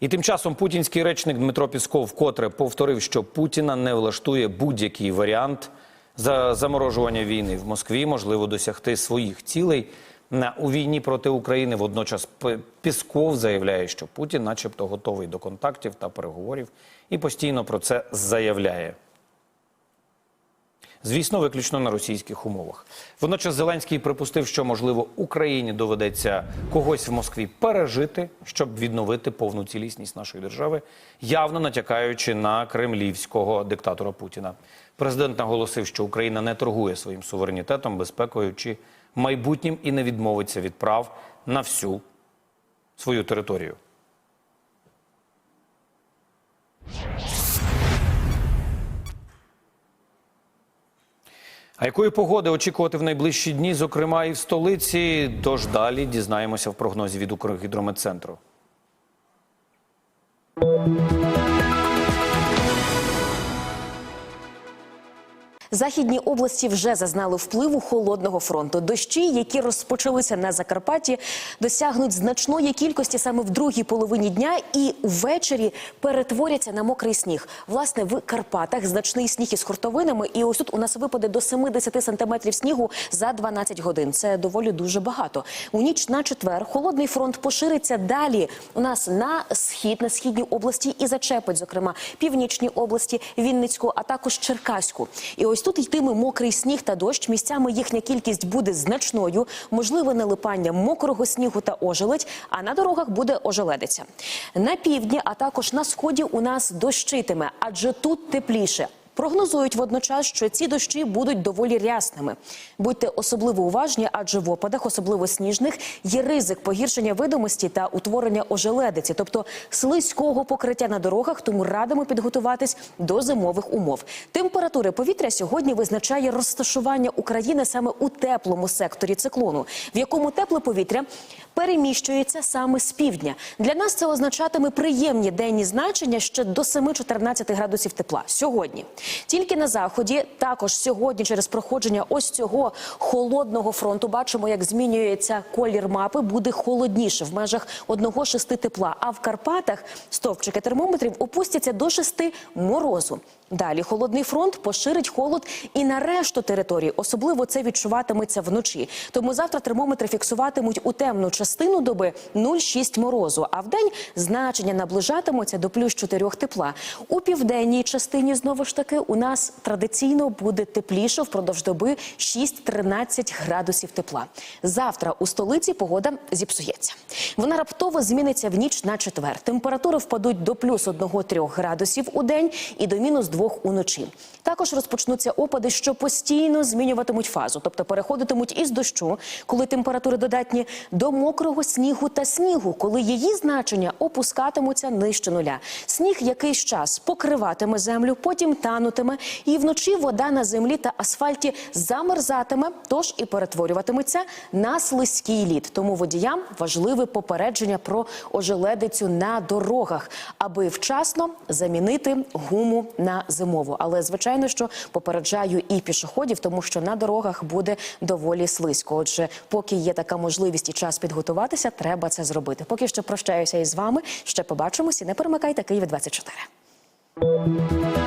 І тим часом путінський речник Дмитро Пісков вкотре повторив, що Путіна не влаштує будь-який варіант за заморожування війни в Москві можливо досягти своїх цілей у війні проти України. Водночас Пісков заявляє, що Путін, начебто, готовий до контактів та переговорів, і постійно про це заявляє. Звісно, виключно на російських умовах. Водночас Зеленський припустив, що можливо Україні доведеться когось в Москві пережити, щоб відновити повну цілісність нашої держави, явно натякаючи на кремлівського диктатора Путіна. Президент наголосив, що Україна не торгує своїм суверенітетом, безпекою чи майбутнім і не відмовиться від прав на всю свою територію. А якої погоди очікувати в найближчі дні, зокрема і в столиці? Тож далі дізнаємося в прогнозі від Укргідрометцентру. Західні області вже зазнали впливу холодного фронту. Дощі, які розпочалися на Закарпатті, досягнуть значної кількості саме в другій половині дня і ввечері перетворяться на мокрий сніг. Власне, в Карпатах значний сніг із хуртовинами. І ось тут у нас випаде до 70 сантиметрів снігу за 12 годин. Це доволі дуже багато. У ніч на четвер холодний фронт пошириться далі. У нас на схід, на східній області і зачепить, зокрема, північній області, Вінницьку, а також Черкаську. І ось тут йтиме мокрий сніг та дощ. Місцями їхня кількість буде значною. Можливе налипання мокрого снігу та ожеледь, а на дорогах буде ожеледиця. На півдні, а також на сході у нас дощитиме, адже тут тепліше. Прогнозують водночас, що ці дощі будуть доволі рясними. Будьте особливо уважні, адже в опадах, особливо сніжних, є ризик погіршення видимості та утворення ожеледиці, тобто слизького покриття на дорогах. Тому радимо підготуватись до зимових умов. Температури повітря сьогодні визначає розташування України саме у теплому секторі циклону, в якому тепле повітря переміщується саме з півдня. Для нас це означатиме приємні денні значення ще до 7-14 градусів тепла сьогодні. Тільки на заході, також сьогодні, через проходження ось цього холодного фронту, бачимо, як змінюється колір мапи, буде холодніше в межах 1-6 тепла. А в Карпатах стовпчики термометрів опустяться до 6 морозу. Далі холодний фронт поширить холод і на решту території. Особливо це відчуватиметься вночі. Тому завтра термометри фіксуватимуть у темну частину доби 0,6 морозу. А вдень значення наближатимуться до плюс 4 тепла. У південній частині знову ж таки у нас традиційно буде тепліше впродовж доби 6-13 градусів тепла. Завтра у столиці погода зіпсується. Вона раптово зміниться в ніч на четвер. Температури впадуть до плюс 1-3 градусів у день і до мінус 2 уночі. Також розпочнуться опади, що постійно змінюватимуть фазу, тобто переходитимуть із дощу, коли температури додатні, до мокрого снігу та снігу, коли її значення опускатимуться нижче нуля. Сніг якийсь час покриватиме землю, потім танутиме, і вночі вода на землі та асфальті замерзатиме, тож і перетворюватиметься на слизький лід. Тому водіям важливий важливе попередження про ожеледицю на дорогах, аби вчасно замінити гуму на зимову. Але звичайно, що попереджаю і пішоходів, тому що на дорогах буде доволі слизько. Отже, поки є така можливість і час підготуватися, треба це зробити. Поки що прощаюся із вами. Ще побачимося. Не перемикайте Київ 24